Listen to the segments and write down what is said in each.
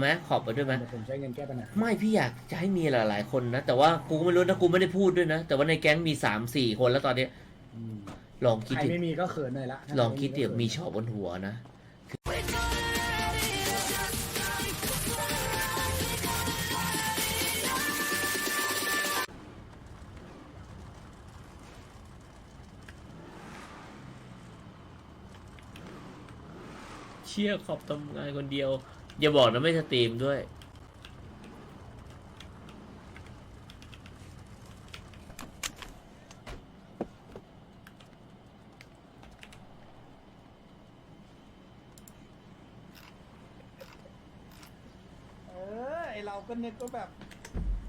ไหมขอบไปด้วยไหมเดี๋ยวผมใช้เงินแก้ปัญหาไม่พี่อยากจะให้มีหลาย ๆ คนนะ แต่ว่ากูก็ไม่รู้นะกูไม่ได้พูดด้วยนะ แต่ว่าในแก๊งมีสามสี่คนแล้วตอนเนี้ยอืมลองคิดใครดิไม่มีก็เขินหน่อยละลองคิดดิถ้าใรไมีชอบบนหัวนะ เชี่ยขอบทำงานคนเดียว อย่าบอกนะไม่สตรีมด้วย เออไอเราก็นึกก็แบบ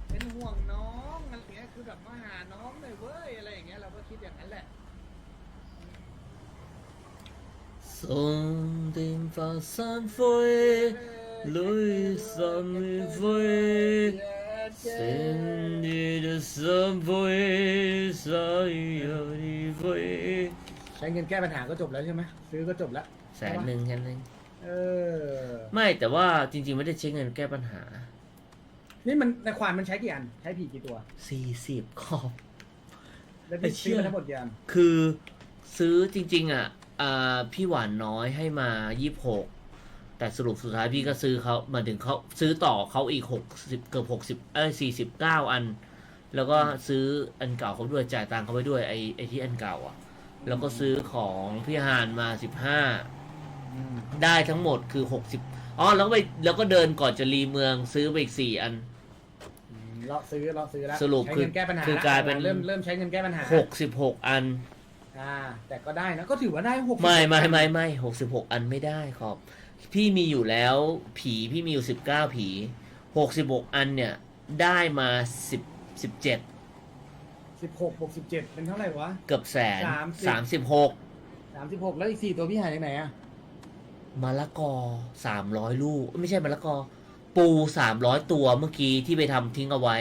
เป็นห่วงน้องอะไรอย่างเงี้ยคือแบบมาหาน้องหน่อยเว้ยอะไรอย่างเงี้ยเราก็คิดอย่างนั้นแหละ送 ta san foi lui san foi sen đi de san foi sai đi foi ใช้เงินแก้ปัญหาก็จบแล้วใช่ไหมซื้อก็จบแล้วแสนหนึ่งแค่นั้นเองเออ ไม่แต่ว่าจริง ๆ ไม่ได้ใช้เงินแก้ปัญหานี่มันในควานมันใช้กี่อัน ใช้ผีกี่ตัว สี่สิบขอบ แล้วไปเชื่อมทั้งหมดกี่อัน คือซื้อจริง ๆ อะ อ่าพี่หวานน้อยให้มา26แต่สรุปสุดท้ายพี่ก็ซื้อเขามาถึงเขาซื้อต่อเขาอีก60เกือบ60เอ้ย49อัน แล้วก็ซื้ออันเก่าเขาด้วยจ่ายตังค์เขาไปด้วยไอ้ไอ้ที่อันเก่าอะ แล้วก็ซื้อของพี่ฮานมา15อืมได้ทั้งหมดคือ60อ๋อแล้วก็ไปแล้วก็เดินก่อนจะรีเมืองซื้อไปอีก4อันอืมเราซื้อเราซื้อแล้วสรุปใช้คือเงินแก้ปัญหาคือกลายเป็นเริ่มเริ่มใช้เงินแก้ปัญหา66อัน อ่า แต่ก็ได้นะ ก็ถือว่าได้หกไม่ไม่ไม่ไม่หกสิบหกอันไม่ได้ครับพี่มีอยู่แล้วผีพี่มีอยู่สิบเก้าผีหกสิบหกอันเนี่ย ได้มาสิบสิบเจ็ดสิบหกบวกสิบเจ็ดเป็นเท่าไหร่วะ เกือบแสนสามสิบสามสิบหกสามสิบหกแล้วอีกสี่ตัวพี่หายจากไหนอะมะละกอสามร้อยลูก ไม่ใช่มะละกอ ปูสามร้อยตัวเมื่อกี้ที่ไปทำทิ้งเอาไว้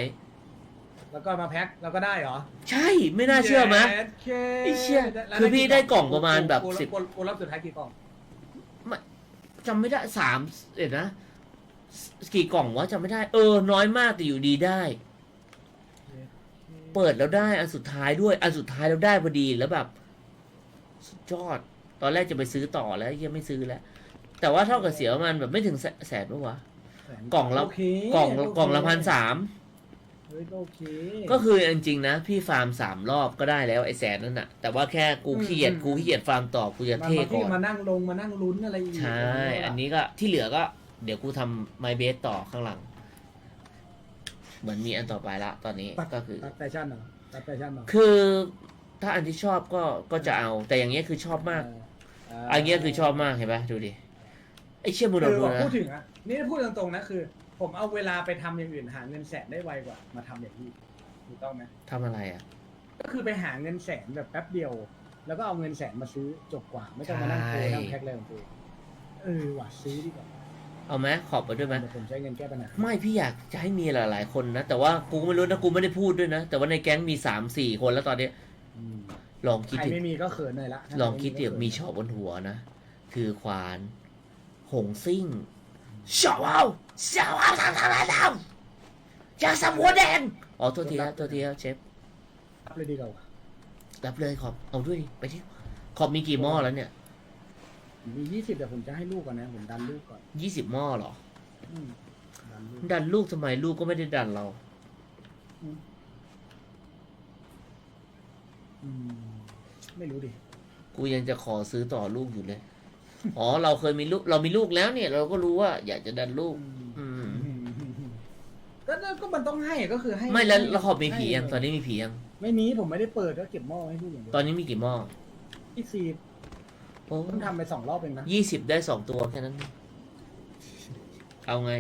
แล้วก็มาแพ็คแล้วก็ได้เหรอใช่ไม่น่าเชื่อไหมเย็ดเคไอ้เชี่ยแล้วคือพี่ได้กล่องประมาณแบบกูสิบกูกูรับสุดท้ายกี่กล่องจำไม่ได้สามเอ็ดนะกี่กล่องวะจำไม่ได้เออน้อยมากแต่อยู่ดีได้ เปิดแล้วได้อันสุดท้ายด้วย อันสุดท้ายแล้วได้พอดีแล้วแบบสุดยอด ตอนแรกจะไปซื้อต่อแล้วยังไม่ซื้อแล้ว แต่ว่าเท่ากับเสียประมาณแบบไม่ถึงแสแสนปะวะ กล่องละ โเคกล่องโเคกล่องละพันสามเฮ้ยก็โอเคก็คือจริงๆนะ พี่ฟาร์มสามรอบก็ได้แล้วไอ้แสนนั่นน่ะ แต่ว่าแค่กูขี้เกียจกูขี้เกียจฟาร์มต่อกูจะมาเท่มาก่ที่อนมานั่งลงมานั่งลุ้นอะไรอีกใช่ อันนี้ก็ที่เหลือก็ เดี๋ยวกูทำไมเบสต่อข้างหลัง เหมือนมีอันต่อไปละ ตอนนี้ตัดก็คือตัดแฟชั่นเหรอตัดแฟชั่นเหรอคือถ้าอันที่ชอบก็ก็จะเอา แต่อย่างเงี้ยคือชอบมากเอันเงี้ยคือชอบมากเห็นปะดูดิไอเชี่ยมูเอโดอดูว่ะนะพูดถึงอะนี่พูดตรงๆนะคือ ผมเอาเวลาไปทำอย่างอื่นหาเงินแสนได้ไวกว่า มาทำอย่างนี้ถูกต้องไหมทำอะไรอะ ก็คือไปหาเงินแสนแบบแป๊บเดียว แล้วก็เอาเงินแสนมาซื้อจบกว่าไม่ต้องมานั่งโกยนั่งแพ็คอะไรของตัวเองเออว่ะซื้อดีกว่าเอาไหมขอบไปด้วยไหม เดี๋ยวผมใช้เงินแก้ปัญหาไม่พี่อยากจะให้มีหลายๆคนนะ แต่ว่ากูก็ไม่รู้นะกูไม่ได้พูดด้วยนะ แต่ว่าในแก๊งมีสามสี่คนแล้วตอนเนี้ยอืมลองคิดใครดิไม่มีก็เขินหน่อยละลองคิดดิถ้าใรไมีชอบบนหัวนะ คือควาน หงซิ่งชอบเอาชอบเอาทำทำทำจากสามหัวแดงอ๋อตัวทีแล้วตัวทีแล้วเชฟรับเลยดีกว่ารับเลยขอบเอาด้วยดิไปที่ขอบมีกี่หม้อแล้วเนี่ยมียี่สิบแต่ผมจะให้ลูกก่อนนะ ผมดันลูกก่อนยี่สิบหม้อเหรอ อืมดันลูกดันลูกทำไมลูกก็ไม่ได้ดันเรา อืมไม่รู้ดิกูยังจะขอซื้อต่อลูกอยู่เลย อ๋อ เราเคยมีลูก เรามีลูกแล้วเนี่ย เราก็รู้ว่าอยากจะดันลูก อืม ก็ก็มันต้องให้ก็คือให้ไม่แล้วแล้วขอบมีผีให้ยังตอนนี้มีผียังไม่มีผมไม่ได้เปิดก็เก็บหม้อให้ลูกอย่างเดียวตอนนี้มีกี่หม้อที่สี่โอ้เพิ่งทำไปสองรอบเองนะยี่สิบได้สองตัวแค่นั้นเอาไง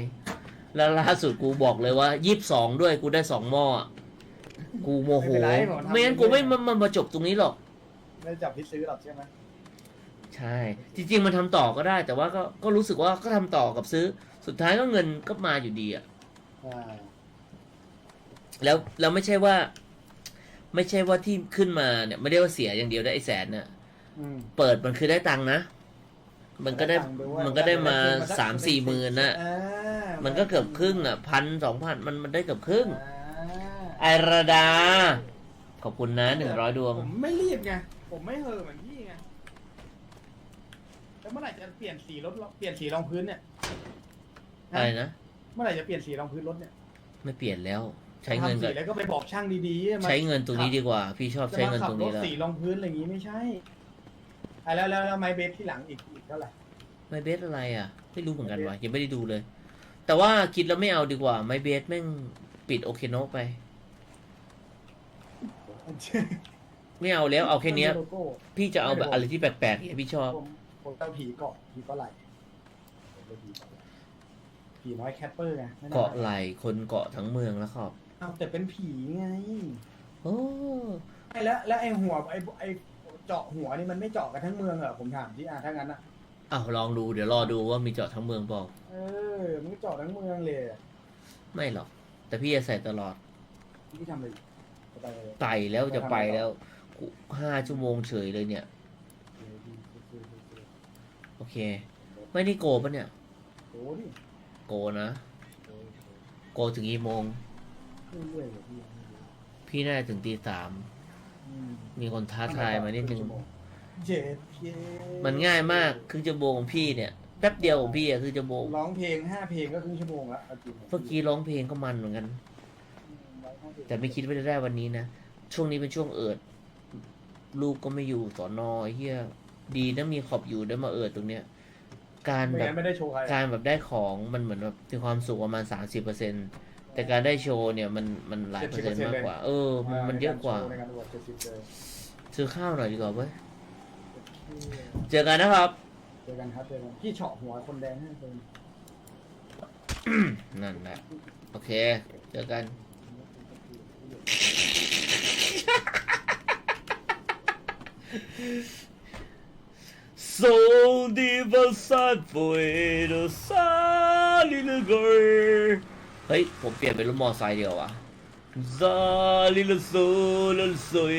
แล้วล่าสุดกูบอกเลยว่ายี่สิบสองด้วยกูได้สองหม้ออะกูโมโห ไม่เป็นไรผมทำไม่งั้นกูไม่มามามาจบตรงนี้หรอก ไม่ได้จับที่ซื้อหรอกใช่ไหมใช่ จริง ๆ มันทำต่อก็ได้ แต่ว่าก็ก็รู้สึกว่าก็ทำต่อกับซื้อ สุดท้ายก็เงินก็มาอยู่ดีอะอ่า แล้วแล้วไม่ใช่ว่า ไม่ใช่ว่าที่ขึ้นมาเนี่ย ไม่ได้ว่าเสียอย่างเดียวได้ไอ้แสนน่ะอืมเปิดมันคือได้ตังค์นะ มันก็ได้ตังค์ด้วยมันก็ได้มาได้เพิ่สักสามสี่หมื่นน่ะอ่ามันก็เกือบครึ่งอะพันสองพันมันมันได้เกือบครึ่งอ่าไอราดา ขอบคุณนะหนึ่งร้อยดวง ผมไม่รีบไง ผมไม่เห่อะเหมือนพี่ไงแล้วเมื่อไหร่จะเปลี่ยนสีรถเปลี่ยนสีรองพื้นเนี่ยอะไรนะ เมื่อไหร่จะเปลี่ยนสีรองพื้นรถเนี่ยไม่เปลี่ยนแล้ว ใช้เงินทำกัสีบแล้วก็ไปบอกช่างดีๆมาใช้เงินตรงนี้ดีกว่า พี่ชอบจะใช้มาเงินขัตรงรนี้ถแล้ว สีรองพื้นอะไรอย่างงี้ไม่ใช่อะแล้วแล้วแล้วไม้เบสที่หลังอีกอีกเท่าไหร่ ไม่เบสอะไรอะ ไม่รู้เหมือนกันวะยังไม่ได้ดูเลย แต่ว่าคิดแล้วไม่เอาดีกว่า ไม่เบสแม่งปิดโอเคโนะไป ไม่เอาแล้วเอาแค่เนี้ย โลโก้พี่จะเอาแบบอะไรที่แปลกๆเนี่ยพี่ชอบ ผมผมเอาผีเกาะผีเกาะไหลผมเอาผีเกาะไหล่ ผีน้อยแคปเปอร์ไงไม่น่เกาะไหลคนเกาะทั้งเมืองแล้วครับเอาแต่เป็นผีไงโอ้ไอ้แล้วแล้วไอ้หัวไอ้ไอ้เจาะหัวนี่มันไม่เจาะกันทั้งเมืองเหรอผมถามที่อะถ้างั้นอะอ้าวลองดูเดี๋ยวรอดูว่ามีเจาะทั้งเมืองบอกเออมันก็เจาะทั้งเมืองเลยอะไม่หรอก แต่พี่จะใส่ตลอดพี่ทำอะไรอยู่จะไปเลยไปแล้วจะไปแล้วกูห้าชั่วโมงเฉยเลยเนี่ย โอเค ไม่ได้โกปะเนี่ย โอ้ดิ โกนะโอ้ยโกถึงกี่โมงเรื่อยๆเลยพี่พี่น่าจะถึงตีสามอืมมีคนท้าทายมานิดนึง เจ็ดเคมันง่ายมากครึ่งชั่วโมงของพี่เนี่ย แป๊บเดียวของพี่อะครึ่งชั่วโมงร้องเพลงห้าเพลงก็ครึ่งชั่วโมงละเอาจริงเมื่อกี้ร้องเพลงก็มันเหมือนกัน แต่ไม่คิดว่าจะได้วันนี้นะ ช่วงนี้เป็นช่วงเอิด ลูกก็ไม่อยู่สอนอไอ้เฮียดีนะมีขอบอยู่ได้มาเอิดตรงเนี้ย การไม่แบบงั้นไม่ได้โชว์ใครการแบบได้ของมันเหมือนแบบมีความสุขประมาณสามสิบเปอร์เซ็นแต่การได้โชว์เนี่ยมันมันหลายเปอร์เซ็นต์มากกว่า เออมันมันเยอะกว่า ในการอวดเจ็ดสิบเลยซื้อข้าวหน่อยดีกว่าเว้ย เจอกันนะครับ เจอกันครับเจอกันพี่เฉาะหัวคนแดงให้คนนั่นแหละ โอเค เจอกัน So deep inside for the sun little girl เฮ้ย ผมเปลี่ยนเป็นรถมอไซค์เดียววะ The little soul little soul